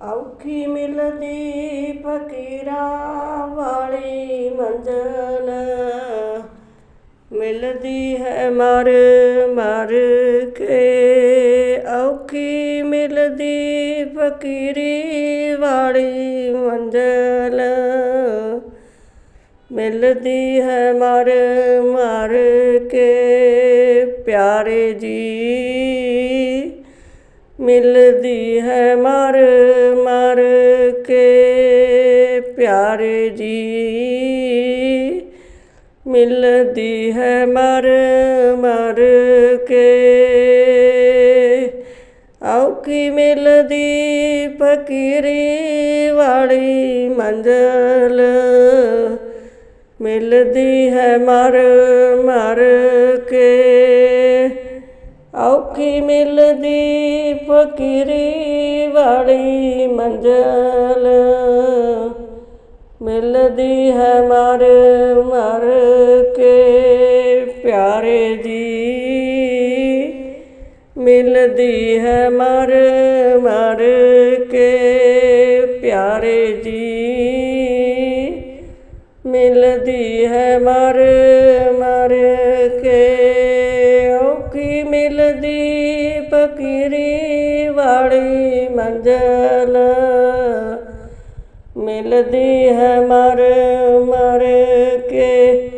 ਔਖੀ ਮਿਲਦੀ ਫਕੀਰਾਂ ਵਾਲੀ ਮੰਜ਼ਲ। ਮਿਲਦੀ ਹੈ ਮਰ ਮਰ ਕੇ ਔਖੀ ਮਿਲਦੀ ਫਕੀਰੀ ਵਾਲੀ ਮੰਜ਼ਲ। ਮਿਲਦੀ ਹੈ ਮਰ ਮਰ ਕੇ ਪਿਆਰੇ ਜੀ ਮਿਲਦੀ ਹੈ ਮਰ ਮਰ ਕੇ ਪਿਆਰੇ ਜੀ। ਮਿਲਦੀ ਹੈ ਮਰ ਮਰ ਕੇ। ਔਖੀ ਮਿਲਦੀ ਫਕੀਰੀ ਵਾਲੀ ਮੰਜ਼ਲ। ਮਿਲਦੀ ਹੈ ਮਰ ਮਰ ਕੇ। ਔਖੀ ਮਿਲਦੀ ਫਕੀਰੀ ਵਾਲੀ ਮੰਜ਼ਲ। ਮਿਲਦੀ ਹੈ ਮਰ ਮਰ ਕੇ ਪਿਆਰੇ ਜੀ ਮਿਲਦੀ ਹੈ ਮਰ ਮਰ ਕੇ ਪਿਆਰੇ ਜੀ ਮਿਲਦੀ ਹੈ ਮਰ ਮਰ ਕੇ ਵਾਲੀ ਮੰਜ਼ਲ ਮਿਲਦੀ ਹੈ ਮਰ ਮਰ ਕੇ।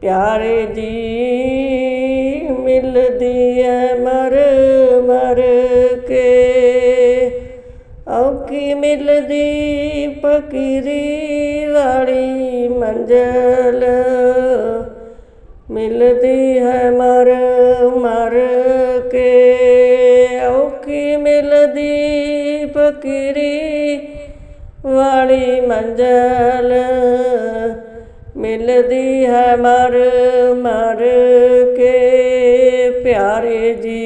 ਪਿਆਰੇ ਦੀ ਮਿਲਦੀ ਹੈ ਮਰ ਮਰ ਕੇ। ਔਖੀ ਮਿਲਦੀ ਫਕੀਰੀ ਵਾਲੀ ਮੰਜ਼ਲ ਮਿਲਦੀ ਹੈ ਮਰ ਮਰ ਕੇ। ਔਖੀ ਮਿਲਦੀ ਫਕੀਰੀ ਵਾਲੀ ਮੰਜ਼ਲ ਮਿਲਦੀ ਹੈ ਮਰ ਮਰ ਕੇ ਪਿਆਰੇ ਜੀ।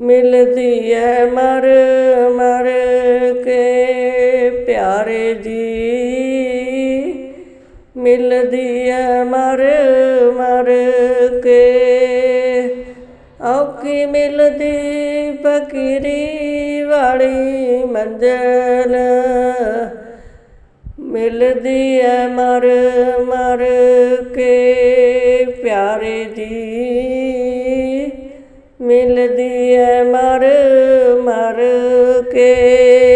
ਮਿਲਦੀ ਹੈ ਮਰ ਮਰ ਕੇ ਪਿਆਰੇ ਜੀ। ਮਿਲਦੀ ਹੈ ਮਰ ਮਰ ਕੇ ਔਖੀ ਮਿਲਦੀ ਫਕੀਰੀ ਵਾਲੀ ਮੰਜ਼ਲ ਮਿਲਦੀ ਐ ਮਰ ਮਰ ਕੇ ਪਿਆਰੇ ਦੀ। ਮਿਲਦੀ ਐ ਮਰ ਮਰ ਕੇ